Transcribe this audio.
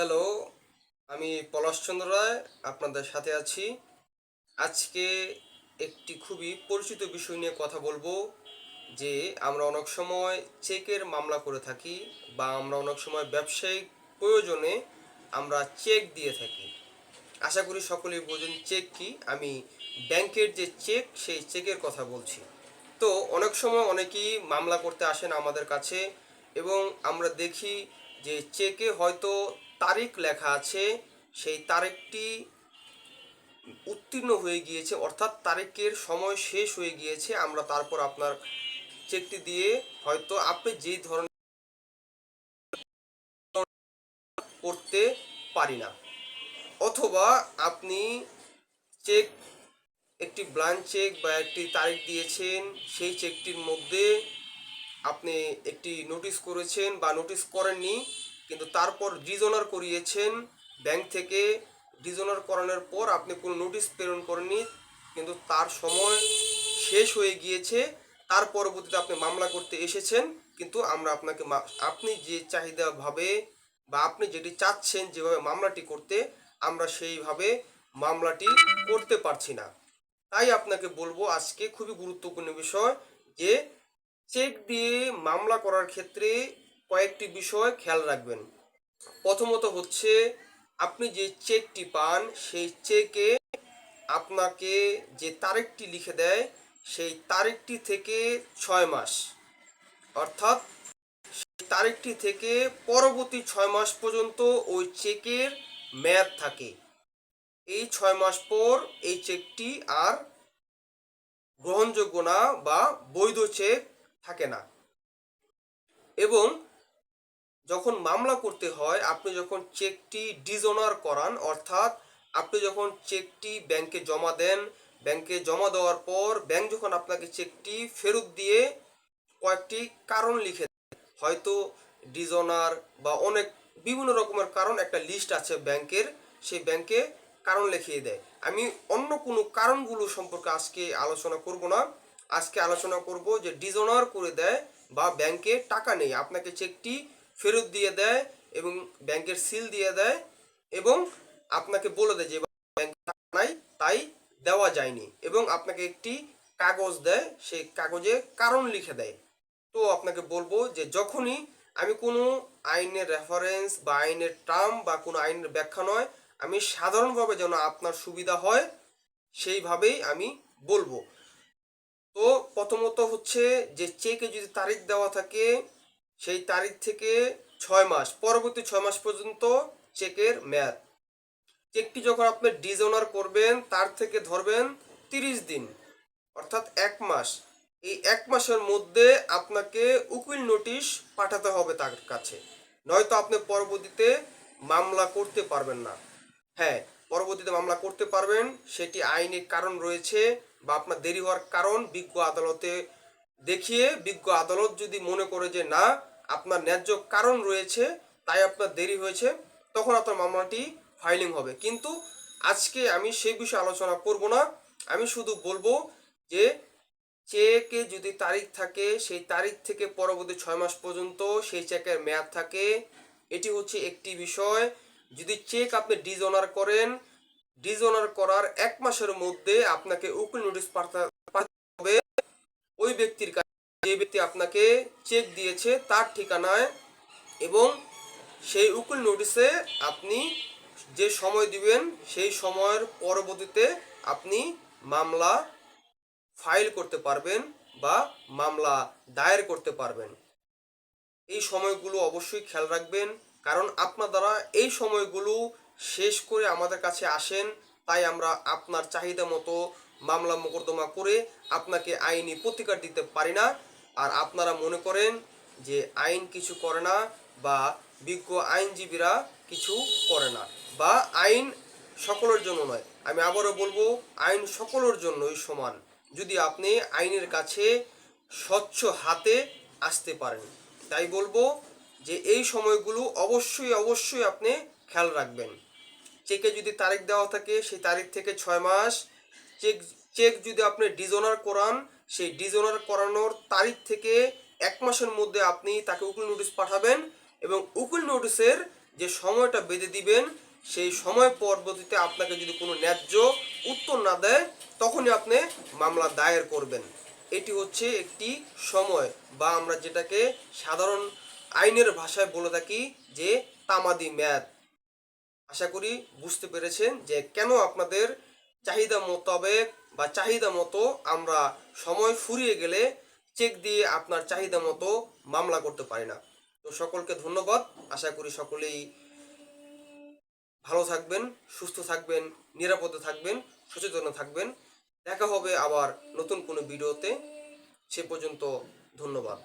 Hello, আমি পলাশচন্দ্র রায়, আপনাদের সাথে আছি। আজকে একটি খুবই পরিচিত বিষয় নিয়ে কথা বলব, যে আমরা অনেক সময় চেকের মামলা করে থাকি বা আমরা অনেক সময় ব্যবসায়িক প্রয়োজনে আমরা চেক দিয়ে থাকি। আশা করি সকলেই বোঝেন চেক কি। আমি ব্যাংকের যে চেক, সেই চেকের কথা বলছি। তো অনেক সময় অনেকেই মামলা করতে আসেন আমাদের কাছে এবং আমরা দেখি যে চেকে হয়তো তারিখ লেখা আছে, সেই তারিখটি উত্তীর্ণ হয়ে গিয়েছে, অর্থাৎ তারিখের সময় শেষ হয়ে গিয়েছে। আমরা তারপর আপনার চেকটি দিয়ে হয়তো আপনি যেই ধরনের করতে পারি না। অথবা আপনি চেক একটি ব্লাঙ্ক চেক বা একটি তারিখ দিয়েছেন, সেই চেকটির মধ্যে আপনি একটি নোটিশ করেছেন বা নোটিশ করেননি কিন্তু তারপর ডিজোনার করিয়েছেন ব্যাংক থেকে। ডিজোনার করানোর পর আপনি কোনো নোটিশ প্রেরণ করেননি, কিন্তু তার সময় শেষ হয়ে গিয়েছে। তার পরবর্তীতে আপনি মামলা করতে এসেছেন, কিন্তু আমরা আপনাকে আপনি যে চাহিদাভাবে বা আপনি যেটি চাচ্ছেন যেভাবে মামলাটি করতে, আমরা সেইভাবে মামলাটি করতে পারছি না। তাই আপনাকে বলব আজকে খুবই গুরুত্বপূর্ণ বিষয় যে, চেক দিয়ে মামলা করার ক্ষেত্রে কয়েকটি বিষয় খেয়াল রাখবেন। প্রথমত হচ্ছে, আপনি যে চেকটি পান, সেই চেকে আপনাকে যে তারিখটি লিখে দেয়, সেই তারিখটি থেকে ছয় মাস। অর্থাৎ সেই তারিখটি থেকে পরবর্তী ছয় মাস পর্যন্ত ওই চেকের মেয়াদ থাকে। এই ছয় মাস পর এই চেকটি আর গ্রহণযোগ্য না বা বৈধ চেক থাকে না। এবং যখন মামলা করতে হয়, আপনি যখন চেকটি ডিজোনার করান, অর্থাৎ আপনি যখন চেকটি ব্যাংকে জমা দেন ব্যাংকে জমা দেওয়ার পর ব্যাংক যখন আপনাকে চেকটি ফেরত দিয়ে কয়েকটি কারণ লিখে হয়তো ডিজোনার বা অনেক বিভিন্ন রকমের কারণ একটা লিস্ট আছে ব্যাংকের সেই ব্যাংকে কারণ লিখিয়ে দেয়। আমি অন্য কোনো কারণগুলো সম্পর্কে আজকে আলোচনা করব না। আজকে আলোচনা করব যে ডিজোনার করে দেয় বা ব্যাংকে টাকা নেই। আপনাকে চেকটি ফেরত দিয়ে দেয় এবং ব্যাংকের সিল দিয়ে দেয় এবং আপনাকে বলে দেয় যে ব্যাংক নাই, তাই দেওয়া যায়নি এবং আপনাকে একটি কাগজ দেয়, সেই কাগজে কারণ লিখে দেয়। তো আপনাকে বলব যে যখনই আমি কোনো আইনের রেফারেন্স বা আইনের টার্ম বা কোনো আইনের ব্যাখ্যা নয়, আমি সাধারণভাবে যেন আপনার সুবিধা হয়, সেইভাবেই আমি বলব। তো প্রথমত হচ্ছে যে চেকে যদি তারিখ দেওয়া থাকে সেই তারিখ থেকে ছয় মাস, পরবর্তী ছয় মাস পর্যন্ত চেকের মেয়াদ। চেকটি যখন আপনি ডিজোনার করবেন, তার থেকে ধরবেন তিরিশ দিন, অর্থাৎ এক মাস। এই এক মাসের মধ্যে আপনাকে উকিল নোটিশ পাঠাতে হবে তার কাছে। নয়তো আপনি পরবর্তীতে মামলা করতে পারবেন না। হ্যাঁ পরবর্তীতে মামলা করতে পারবেন, সেটি আইনি কারণ রয়েছে বা আপনার দেরি হওয়ার কারণ বিজ্ঞ আদালতে দেখিয়ে বিজ্ঞ আদালত যদি মনে করে যে না আপনার ন্যায্য কারণ রয়েছে, তাই আপনার দেরি হয়েছে, তখন আপনার মামলাটি ফাইলিং হবে। কিন্তু আজকে আমি সেই বিষয়ে আলোচনা করব না। আমি শুধু বলব যে চেকে যদি তারিখ থাকে, সেই তারিখ থেকে পরবর্তী ছয় মাস পর্যন্ত সেই চেকের মেয়াদ থাকে। এটি হচ্ছে একটি বিষয়। যদি চেক আপনি ডিজোনার করেন ডিজোনার করার এক মাসের মধ্যে আপনাকে উকিল নোটিশ পাঠা- পাঠাতে হবে। ওই ব্যক্তির কাছে আপনাকে চেক দিয়েছে তার ঠিকানায় এবং সেই উকিল নোটিশে আপনি যে সময় দিবেন, সেই সময়ের পরবর্তীতে আপনি মামলা ফাইল করতে পারবেন বা মামলা দায়ের করতে পারবেন। এই সময়গুলো অবশ্যই খেয়াল রাখবেন, কারণ আপনার দ্বারা এই সময়গুলো শেষ করে আমাদের কাছে আসেন, তাই আমরা আপনার চাহিদা মতো মামলা মোকদ্দমা করে আপনাকে আইনি প্রতিকার দিতে পারি না। আর আপনারা মনে করেন যে আইন কিছু করে না বা বিজ্ঞ আইনজীবীরা কিছু করে না। বা আইন সকলের জন্য নয়, আমি আবারও বলব আইন সকলের জন্যই সমান, যদি আপনি আইনের কাছে স্বচ্ছ হাতে আসতে পারেন। তাই বলব যে এই সময়গুলো অবশ্যই অবশ্যই আপনি খেয়াল রাখবেন। চেকে যদি তারিখ দেওয়া থাকে, সেই তারিখ থেকে ছয় মাস, চেক চেক যদি আপনি ডিজোনার করান, সেই ডিজোনার করানোর তারিখ থেকে এক মাসের মধ্যে আপনি তাকে উকিল নোটিশ পাঠাবেন এবং উকিল নোটিশের যে সময়টা বেঁধে দিবেন, সেই সময় পরবর্তীতে আপনাকে যদি কোনো ন্যায্য উত্তর না দেয়, তখনই আপনি মামলা দায়ের করবেন। এটি হচ্ছে একটি সময় বা আমরা যেটাকে সাধারণ আইনের ভাষায় বলে থাকি যে তামাদি মেয়াদ। আশা করি বুঝতে পেরেছেন যে কেন আপনাদের চাহিদা মোতাবেক বা চাহিদা মতো আমরা সময় ফুরিয়ে গেলে চেক দিয়ে আপনার চাহিদা মতো মামলা করতে পারি না। তো সকলকে ধন্যবাদ। আশা করি সকলেই ভালো থাকবেন, সুস্থ থাকবেন, নিরাপদে থাকবেন, সচেতন থাকবেন। দেখা হবে আবার নতুন কোনো ভিডিওতে। সে পর্যন্ত ধন্যবাদ।